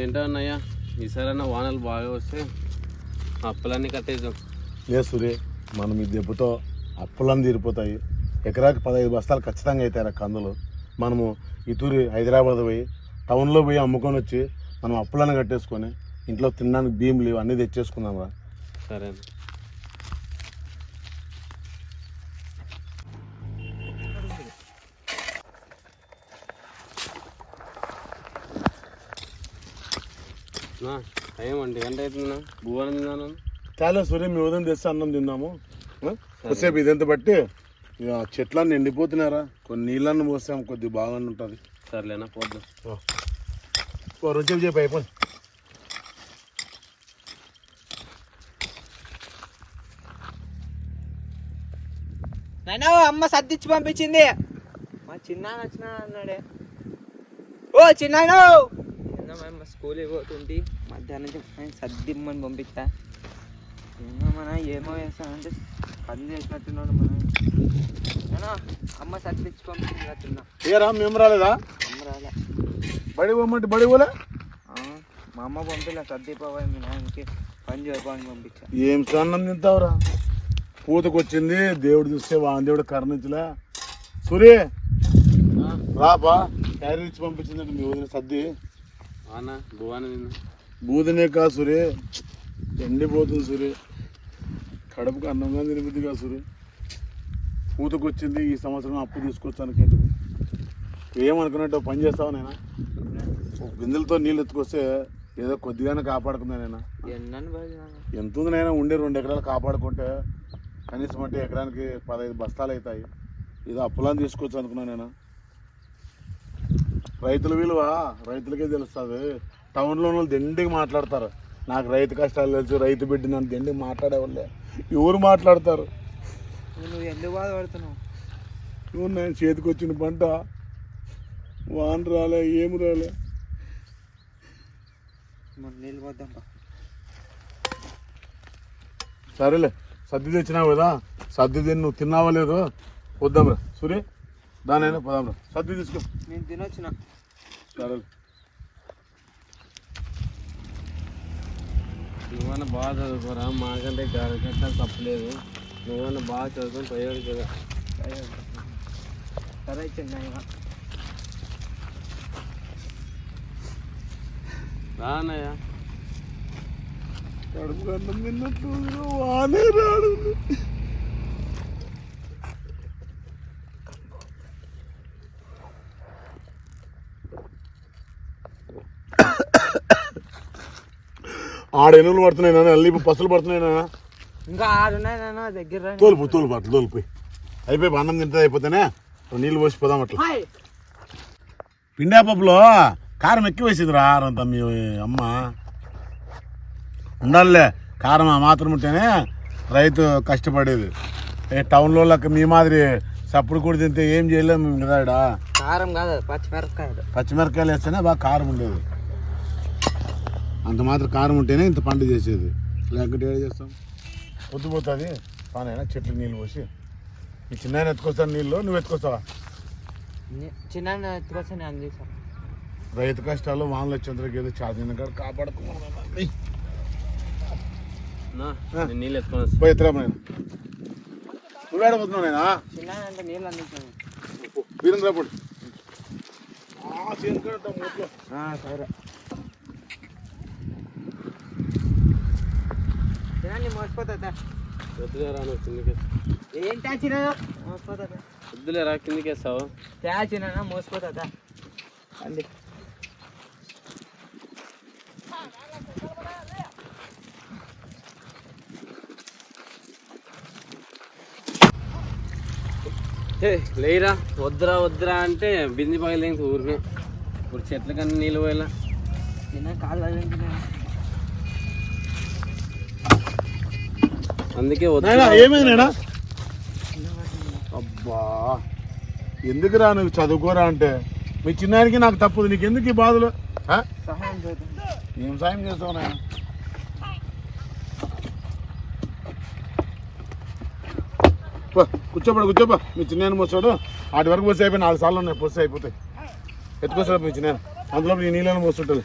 ఏంటో అన్నయ్య ఈసారన్నా వానలు బాగా వస్తే అప్పులన్నీ కట్టేద్దాం. లేదు సూర్య మనం ఈ దెబ్బతో అప్పులన్నీ తీరిపోతాయి. ఎకరాకి పదహైదు బస్తాలు ఖచ్చితంగా అవుతాయి కందులు. మనము ఈ తూరి హైదరాబాద్ పోయి టౌన్లో పోయి అమ్ముకొని వచ్చి మనం అప్పులను కట్టేసుకొని ఇంట్లో తినడానికి బియ్యం లేవు అన్నీ తెచ్చేసుకుందాం రా. సరే టైం అండి గంట అవుతుందా భూవనం తిన్నాను. చాలా సూర్య మీ ఉదయం తెస్తే అన్నం తిన్నాము? కొద్దిసేపు ఇదంతా బట్టి ఇక చెట్లన్నీ ఎండిపోతున్నారా కొన్ని నీళ్ళన్నీ పోసాం కొద్ది బాగా ఉంటుంది. సర్లేనా పోద్దాం. రుచి చెప్పి అయిపోయి నాయన అమ్మ సర్దిచ్చి పంపించింది. మా చిన్న వచ్చిన అన్నాడే. ఓ చిన్నాయన! అమ్మ స్కూల్కి పోతుంటే. మధ్యాహ్నం సర్దిమ్మని పంపించా ఏమో మన ఏమో చేస్తానంటే పని చేసినట్టున్నాడు మన. అమ్మ సర్దిచ్చి పంపించినట్టున్నా. ఏరా మేము రాలేదా? అమ్మ రాలే. బడి పోమంటే బడి పోలే? ఆ, మా అమ్మ పంపిలే సర్దిపోవాలి మీ నాయనకి పని చేయమని పంపించా. ఏం సన్నం తింటావురా పూతకొచ్చింది దేవుడు చూస్తే వాన్ దేవుడు కరుణించలే. సూరి రాపా క్యారీ ఇచ్చి పంపించిందంటే మీ వదిన సర్ది బూదనే కా సూరి ఎండిపోతుంది సూరి. కడుపుకు అన్నంగా తినబుద్ది కా సూరి. పూతకొచ్చింది ఈ సంవత్సరం అప్పు తీసుకొచ్చాను ఏమనుకున్నట్టు పని చేస్తావా నేనా బిందెలతో నీళ్ళు ఎత్తుకొస్తే ఏదో కొద్దిగానే కాపాడుకుందా నేనా ఎంత ఉంది నైనా ఉండే రెండు ఎకరాలు కాపాడుకుంటే? కనీసం అంటే ఎకరానికి పదహైదు బస్తాలు అవుతాయి. ఇది అప్పులను తీసుకోవచ్చు అనుకున్నా నేను. రైతుల విలువ రైతులకే తెలుస్తుంది. టౌన్లో వాళ్ళు దండికి మాట్లాడతారు. నాకు రైతు కష్టాలు తెలుసు రైతు బిడ్డ నన్ను దండికి మాట్లాడేవాళ్ళే. ఎవరు మాట్లాడతారు? నువ్వు ఎందుకు బాధపడుతున్నావు? నేను చేతికి వచ్చిన పంట? వాన రాలే ఏమి రాలే. నీళ్ళు పోద్దాం. సరేలే. సర్ది తెచ్చినావు కదా సర్ది తిని నువ్వు తిన్నావా లేదు వద్దాంరా సూర్య దానైనా పోదాంరా సర్ది తీసుకో. నేను తినొచ్చిన. సరే నువ్వన్నా బాగా చదువుకోరా? మాకంటే గాలి కట్టా తప్పలేదు. నువ్వన్నా బాగా చదువుకొని పోయాడు కదా. సరే చిన్న రానయ్య. కడుపు అన్నం తిన్నట్లు వానే రాడు. ఆడ ఎనుగులు పడుతున్నాయి నాన్న అల్లి పసులు పడుతున్నాయి నాన్న. ఇంకా నాన్న దగ్గర. తోలుపు తోలుపు అట్లా తోలిపోయి అయిపోయి అన్నం తింటే అయిపోతేనే నీళ్ళు పోసి పోదాం అట్లా. పిండా పప్పులో కారం ఎక్కువ వేసింది రా అంత మీ అమ్మ. ఉండాలిలే. కారం ఆ మాత్రం ఉంటేనే రైతు కష్టపడేది. ఏ టౌన్లో లెక్క మీ మాదిరి సప్పుడు కూడా తింటే ఏం చేయలేము ఈడ. కారం కాదు పచ్చిమిరపకాయలు. పచ్చిమిరపకాయలు వేస్తేనే బాగా కారం ఉండేది. అంత మాత్రం కారం ఉంటేనే ఇంత పంట చేసేది. లేకుంటే ఏం చేస్తాం? పొద్దుపోతుంది పానైనా చెట్లు నీళ్ళు పోసి. మీ చిన్న ఎత్తుకొస్తాను నీళ్ళు నువ్వు ఎత్తుకొస్తావా? చిన్న ఎత్తుకొస్తే నేను తీసాను రైతు కష్టాలు వానలు వచ్చేంతరకు ఏదో చాదిన కాడ కాపాడుకోమని నా నేను నీళ్ళు ఎత్తుకొని పోయి ఎత్తురా నేను. నువ్వు ఏడబోతున్నావు నేనా చిన్న అంటే నీళ్ళు అందించాను వీరేంద్ర పడు సరే. మోసిపోతుందా వద్దులే రా నువ్వు కిందికి ఏంటా చిన్న మోసిపోతుందా వద్దులే రా కిందికి వేస్తావు త్యా చిన్న మోసిపోతుందా అంది. లేరా వద్దురా వద్దురా అంటే బింది పగలేదు ఊరికే ఇప్పుడు చెట్ల కన్నా నీళ్ళు పోయేలా. అందుకే ఏమైనా అబ్బా. ఎందుకురా నువ్వు చదువుకోరా అంటే? మీ చిన్నానికి నాకు తప్పదు నీకు ఎందుకు ఈ బాధలు? ఏం సాయం చేస్తావు కూర్చోబడు కూర్చోబా. మీ చిన్న పోసాడు వాటి వరకు పోసి అయిపోయి నాలుగు సార్లు ఉన్నాయి పోస్తే అయిపోతాయి. ఎత్తుకొస్తాడు మీ చిన్న అందులో నీ నీళ్ళని పోస్తుంటుంది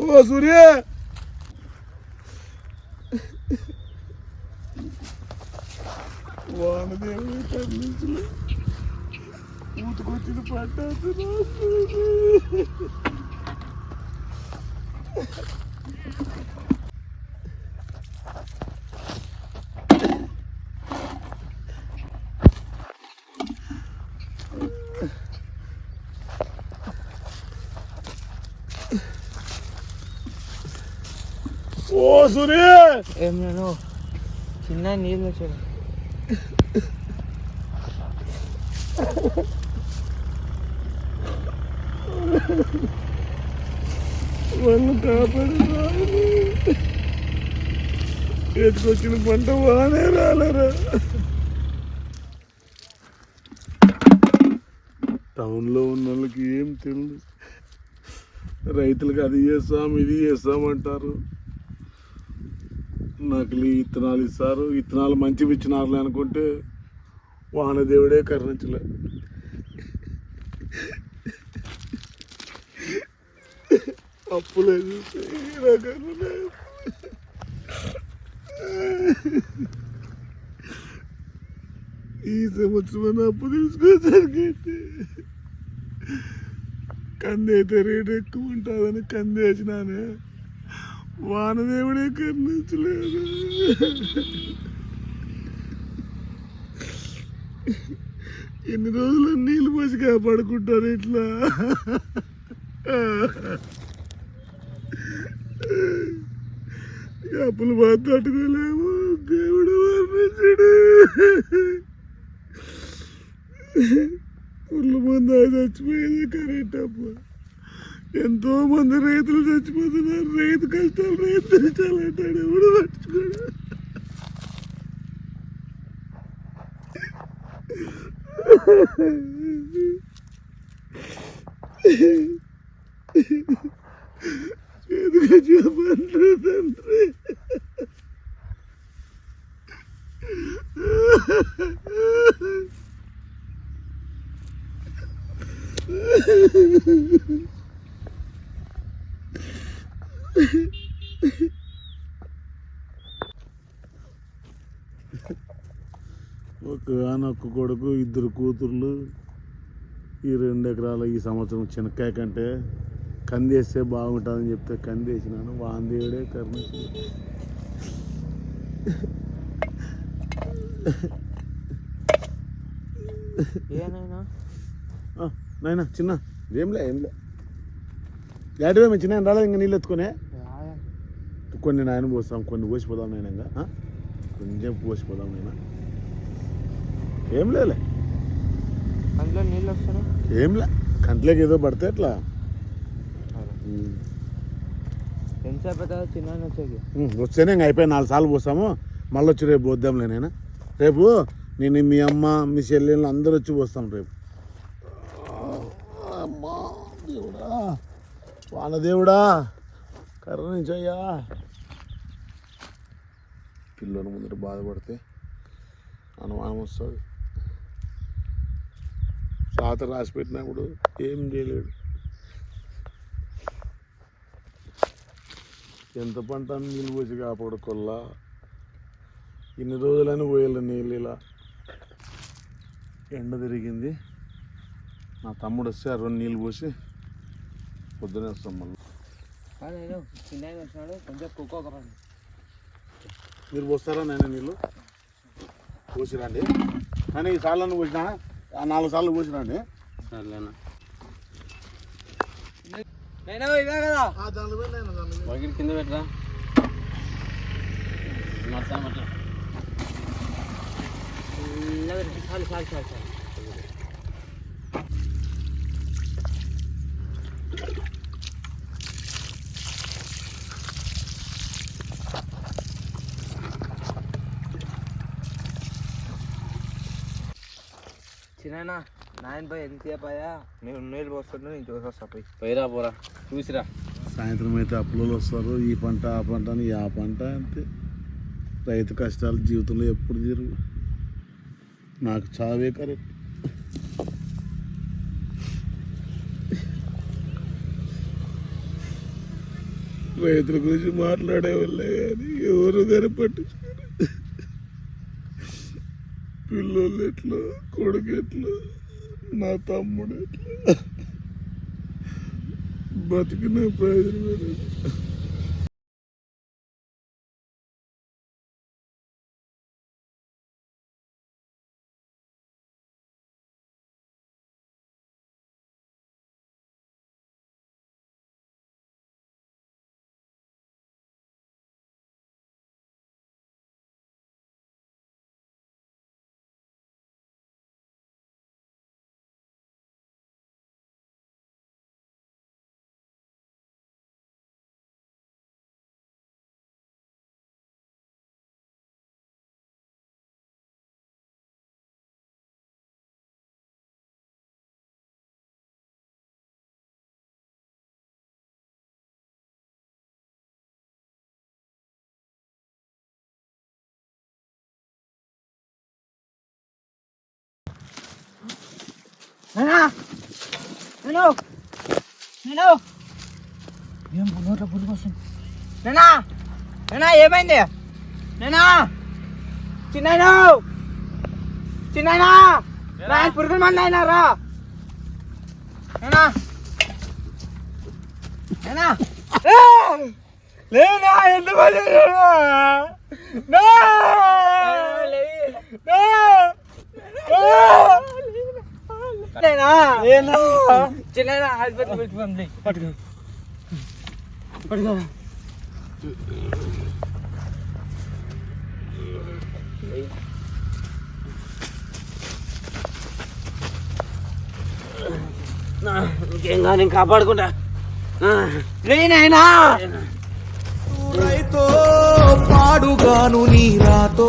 ఓ సూర్య వానదేవుడి కర్ణించలే ఊతుకొచ్చిన పట్టాదు ఓ సూర్య ఏం నేను చిన్న నీళ్ళు వచ్చాడు వాళ్ళు కాపాడు ఎత్తుకొచ్చిన పంట వానే రాలరా. టౌన్లో ఉన్న వాళ్ళకి ఏం తెలియదు రైతులకు అది చేస్తాం ఇది చేస్తామంటారు నకిలీ విత్తనాలు ఇస్తారు. విత్తనాలు మంచివి ఇచ్చినారులే అనుకుంటే వానదేవుడే కరుణించలే. అప్పులేదు ఈ సంవత్సరం అప్పు తీసుకోసరికి కంది అయితే రేటు ఎక్కువ ఉంటుందని కంది వేసినానే. వానదేవుడే కరుణించలేదు. ఎన్ని రోజులు నీళ్ళు పోసి కాపాడుకుంటారు ఇట్లా? అప్పులు బాధ తట్టుకోలేము దేవుడు వర్ణించడు ఉళ్ళు మంది అది చచ్చిపోయేది. కరెంట్ అప్ప. ఎంతో మంది రైతులు చచ్చిపోతున్నారు. రైతు కష్టాలు రైతు కష్టాలు అంటాడు. ఎవడు పట్టుకోడు చేతికి చెప్పండి తండ్రి ఒక ఆనొక్క కొడుకు ఇద్దరు కూతుర్లు ఈ రెండు ఎకరాల ఈ సంవత్సరం చెనక్కాయ కంటే కంది వేస్తే బాగుంటుందని చెప్తే కంది వేసినాను వాందేవుడే కర్మ నాయన? చిన్న. ఏంలే ఏంలే ఏటవే మేము చిన్న రాలేదు ఇంకా నీళ్ళు ఎత్తుకునే? కొన్ని నాయన పోస్తాం కొన్ని పోసిపోదాం నాయన ఇంకా? కొంచెం పోసిపోదాం నాయన. ఏం లేలే అందులో నీళ్ళు వస్తారా? ఏంలే కంట్లోకి ఏదో పడితే ఎట్లా? వస్తేనే ఇంకా అయిపోయి నాలుగు సార్లు పోస్తాము. మళ్ళీ వచ్చి రేపు పోద్దాంలే నేను. రేపు నేను మీ అమ్మ మీ చెల్లెళ్ళు అందరూ వచ్చి పోస్తాం రేపు. అమ్మా దేవుడా. వానదేవుడా కరుణించయ్యా పిల్లల ముందర బాధపడితే అనుమానం వస్తుంది. రాత రాసి పెట్టినప్పుడు ఏం చేయలేడు. ఎంత పంట నీళ్ళు పోసి కాపాడుకోల్లా ఇన్ని రోజులని పోయాలి నీళ్ళు ఇలా. ఎండ తిరిగింది. నా తమ్ముడు వస్తే రెండు నీళ్ళు పోసి పొద్దునే వస్తాం మళ్ళీ. మీరు పోస్తారా నేను నీళ్ళు? పోసిరండి కానీ ఈ సార్లు పోసినా? ఆ నాలుగు సార్లు పోసిరండి సర్లేనా? నేను ఇవే కదా బకెట్ కింద పెట్టరా మట్లా మట్లా చాలు చాలు చాలు చాలు చిన్న నాయన పోయి ఎంతసేపు అయ్యా నేను నీళ్ళు పోస్తుంటే నేను చూసొస్తా పోయి. పోయిరా పోరా. చూసిరా. సాయంత్రం అయితే అప్పులలో వస్తారు. ఈ పంట ఆ పంట అని ఆ పంట అంతే. రైతు కష్టాలు జీవితంలో ఎప్పుడు తీరు నాకు చావే కరెక్ట్. రైతుల గురించి మాట్లాడే వాళ్ళే కానీ ఎవరు గారు పట్టించుకోరు. పిల్లలు ఎట్లా కొడుకు ఎట్లా? నా తమ్ముడు ఎట్లా బతికిన ప్రయోజనం నేనా నేను ఏం నోట్లో పురుగు వస్తుంది నేనా నేనా ఏమైంది? నేనా చిన్నాయన! చిన్నాయన! నా పురుగుల మంది అయినా రా! నేనా నేనా లేనా? ఎందుకు చిన్న ఇంకేం కానీ కాపాడుకుంటా. లేనైనా పాడుగాను నీ రాతో.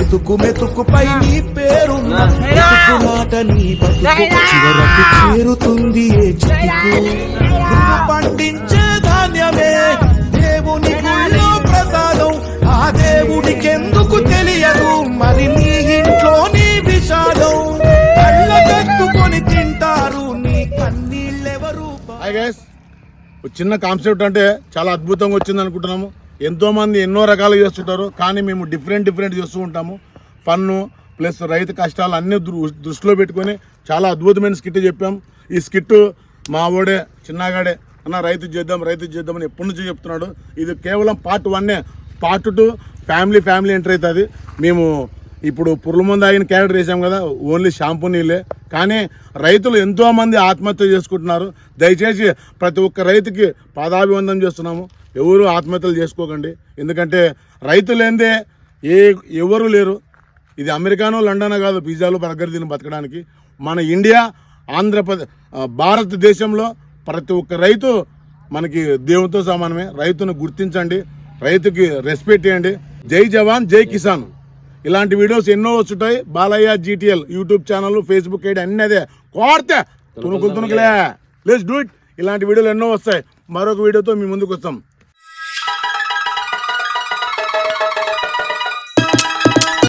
మెతుకు మెతుకుపై నీ పేరున్న మెతుకులాట నీ బతుకు చివరకు చేరుతుంది ఏ చితికు నువ్వు పండించే ధాన్యమే దేవుని గుళ్ళో ప్రసాదం. ఆ దేవుడికెందుకు తెలియదు? మరి నీ ఇంట్లో నీ విషాదం. కళ్ళకెత్తుకొని తింటారు నీ కన్నీళ్ళెవరు? చిన్న కాన్సెప్ట్ అంటే చాలా అద్భుతంగా వచ్చింది అనుకుంటున్నాము ఎంతోమంది ఎన్నో రకాలుగా చేస్తుంటారు కానీ మేము డిఫరెంట్ డిఫరెంట్ చేస్తూ ఉంటాము. ఫన్ను ప్లస్ రైతు కష్టాలు అన్నీ దృష్టిలో పెట్టుకొని చాలా అద్భుతమైన స్కిట్ చెప్పాం. ఈ స్కిట్ మా ఓడే చిన్నగాడే అన్న రైతు చేద్దాం రైతు చేద్దామని ఎప్పటి నుంచో చెప్తున్నాడు. ఇది కేవలం పార్ట్ వన్నే part two family family enter అవుతుంది. మేము ఇప్పుడు పుర్ల ముందు ఆగిన క్యారెక్టర్ వేసాం కదా ఓన్లీ షాంపూ నీళ్ళే. కానీ రైతులు ఎంతోమంది ఆత్మహత్య చేసుకుంటున్నారు. దయచేసి ప్రతి ఒక్క రైతుకి పాదాభివందనం చేస్తున్నాము. ఎవరు ఆత్మహత్యలు చేసుకోకండి. ఎందుకంటే రైతులేందే ఏ ఎవరు లేరు. ఇది అమెరికానో లండన్ కాదు పిజ్జాలు బర్గర్ తిని బతకడానికి. మన ఇండియా ఆంధ్రప్రదేశ్ భారతదేశంలో ప్రతి ఒక్క రైతు మనకి దేవునితో సమానమే. రైతును గుర్తించండి. రైతుకి రెస్పెక్ట్ చేయండి. జై జవాన్ జై కిసాన్. ఇలాంటి వీడియోస్ ఎన్నో వచ్చుంటాయి Balayya GTL YouTube channel Facebook ID అన్నీ అదే. కోడితే తుణుకులు తుణుకులే. లెట్స్ డూ ఇట్ ఇలాంటి వీడియోలు ఎన్నో వస్తాయి. మరొక వీడియోతో మీ ముందుకు వస్తాం.